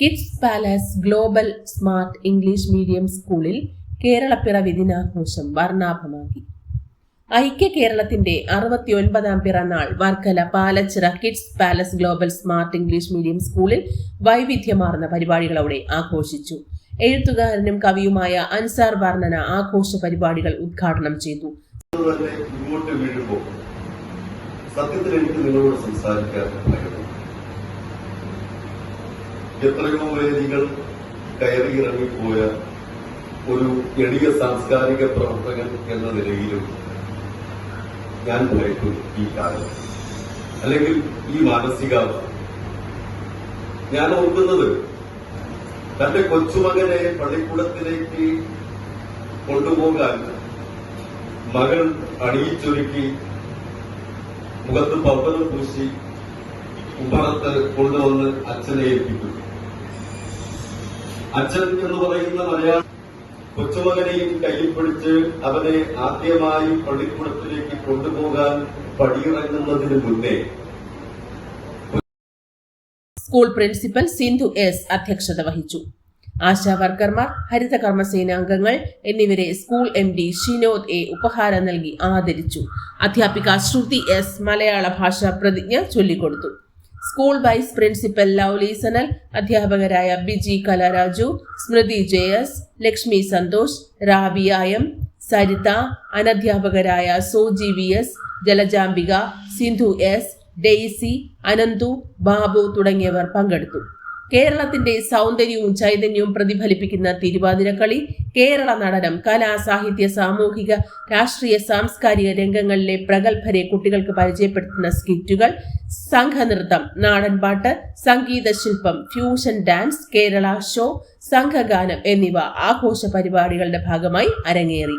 Kids palace global smart English medium സ്കൂളിൽ കേരളപ്പിറവി ദിനാഘോഷം വർണാഭമാക്കി. ഐക്യ കേരളത്തിന്റെ അറുപത്തി ഒൻപതാം പിറന്നാൾ Varkala Palachira kids palace global smart English medium സ്കൂളിൽ വൈവിധ്യമാർന്ന പരിപാടികളോടെ ആഘോഷിച്ചു. എഴുത്തുകാരനും കവിയുമായ അൻസാർ വർണന ആഘോഷ പരിപാടികൾ ഉദ്ഘാടനം ചെയ്തു. സത്യത്തിൽ എനിക്ക് നിങ്ങളോട് സംസാരിക്കാൻ എത്രയോ വേദികൾ കയറി ഇറങ്ങിപ്പോയ ഒരു എളിയ സാംസ്കാരിക പ്രവർത്തകൻ എന്ന നിലയിലും ഞാൻ ഭയക്കും ഈ കാലം. അല്ലെങ്കിൽ ഈ മാനസികാവസ്ഥ. ഞാൻ ഓർക്കുന്നത് തന്റെ കൊച്ചുമകനെ പള്ളിക്കൂടത്തിലേക്ക് കൊണ്ടുപോകാൻ മകൾ അണിയിച്ചൊരുക്കി മുഖത്ത് പർവതം പൂശി ഉമ്മറത്ത് കൊണ്ടുവന്ന് അച്ഛനെ ഏൽപ്പിക്കുന്നു. അച്ഛൻ എന്ന് പറയുന്ന മലയാള കൊച്ചുമകനെയും കയ്യിൽ പിടിച്ച് അവനെ ആദ്യമായി പള്ളിക്കൂടത്തിലേക്ക് കൊണ്ടുപോകാൻ പടിയിറങ്ങുന്നതിന് മുന്നേ സ്കൂൾ പ്രിൻസിപ്പൽ സിന്ധു എസ് അധ്യക്ഷത വഹിച്ചു. ആശാ വർക്കർമാർ ഹരിത കർമ്മസേനാംഗങ്ങൾ എന്നിവരെ school M D Shinod A ഉപഹാരം നൽകി ആദരിച്ചു. അധ്യാപിക ശ്രുതി എസ് മലയാള ഭാഷാ പ്രതിജ്ഞ ചൊല്ലിക്കൊടുത്തു. School vice principal Lovely Sanal അധ്യാപകരായ Biji Kalaraju Smrithi J S Lakshmi Santhosh Rabiya M Saritha അനധ്യാപകരായ Soji V S Jalajambika Sindhu S Daisy Ananthu Babu തുടങ്ങിയവർ പങ്കെടുത്തു. കേരളത്തിന്റെ സൗന്ദര്യവും ചൈതന്യവും പ്രതിഫലിപ്പിക്കുന്ന തിരുവാതിരക്കളി കേരള നടനം കലാ സാഹിത്യ സാമൂഹിക രാഷ്ട്രീയ സാംസ്കാരിക രംഗങ്ങളിലെ പ്രഗത്ഭരെ കുട്ടികൾക്ക് പരിചയപ്പെടുത്തുന്ന സ്കിറ്റുകൾ സംഘനൃത്തം നാടൻപാട്ട് സംഗീത ശില്പം ഫ്യൂഷൻ ഡാൻസ് കേരള ഷോ സംഘഗാനം എന്നിവ ആഘോഷ പരിപാടികളുടെ ഭാഗമായി അരങ്ങേറി.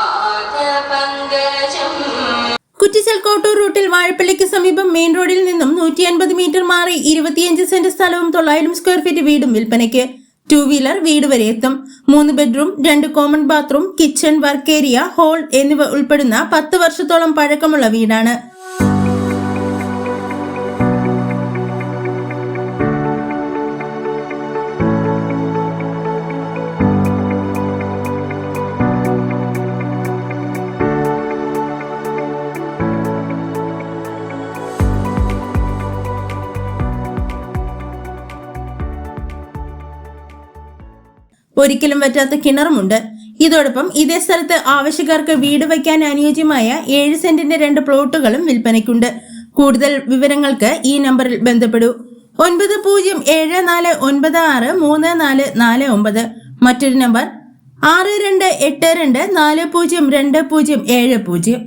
കുറ്റിച്ചൽ കോട്ടൂർ റൂട്ടിൽ വാഴപ്പള്ളിക്ക് സമീപം മെയിൻ റോഡിൽ നിന്നും നൂറ്റി അൻപത് മീറ്റർ മാറി ഇരുപത്തിയഞ്ച് സെന്റ് സ്ഥലവും തൊള്ളായിരം സ്ക്വയർ ഫീറ്റ് വീടും വിൽപ്പനയ്ക്ക്. ടു വീലർ വീട് വരെ എത്തും. മൂന്ന് ബെഡ്റൂം രണ്ട് common bathroom kitchen work area hall എന്നിവ ഉൾപ്പെടുന്ന പത്ത് വർഷത്തോളം പഴക്കമുള്ള വീടാണ്. ഒരിക്കലും പറ്റാത്ത കിണറുമുണ്ട്. ഇതോടൊപ്പം ഇതേ സ്ഥലത്ത് ആവശ്യക്കാർക്ക് വീട് വയ്ക്കാൻ അനുയോജ്യമായ ഏഴ് സെന്റിന്റെ രണ്ട് പ്ലോട്ടുകളും വിൽപ്പനയ്ക്കുണ്ട്. കൂടുതൽ വിവരങ്ങൾക്ക് ഈ നമ്പറിൽ ബന്ധപ്പെടൂ. ഒൻപത് പൂജ്യം ഏഴ് നാല് ഒൻപത് ആറ് മൂന്ന് നാല് നാല് ഒമ്പത്. മറ്റൊരു നമ്പർ ആറ് രണ്ട് എട്ട് രണ്ട് നാല് പൂജ്യം രണ്ട് പൂജ്യം ഏഴ് പൂജ്യം.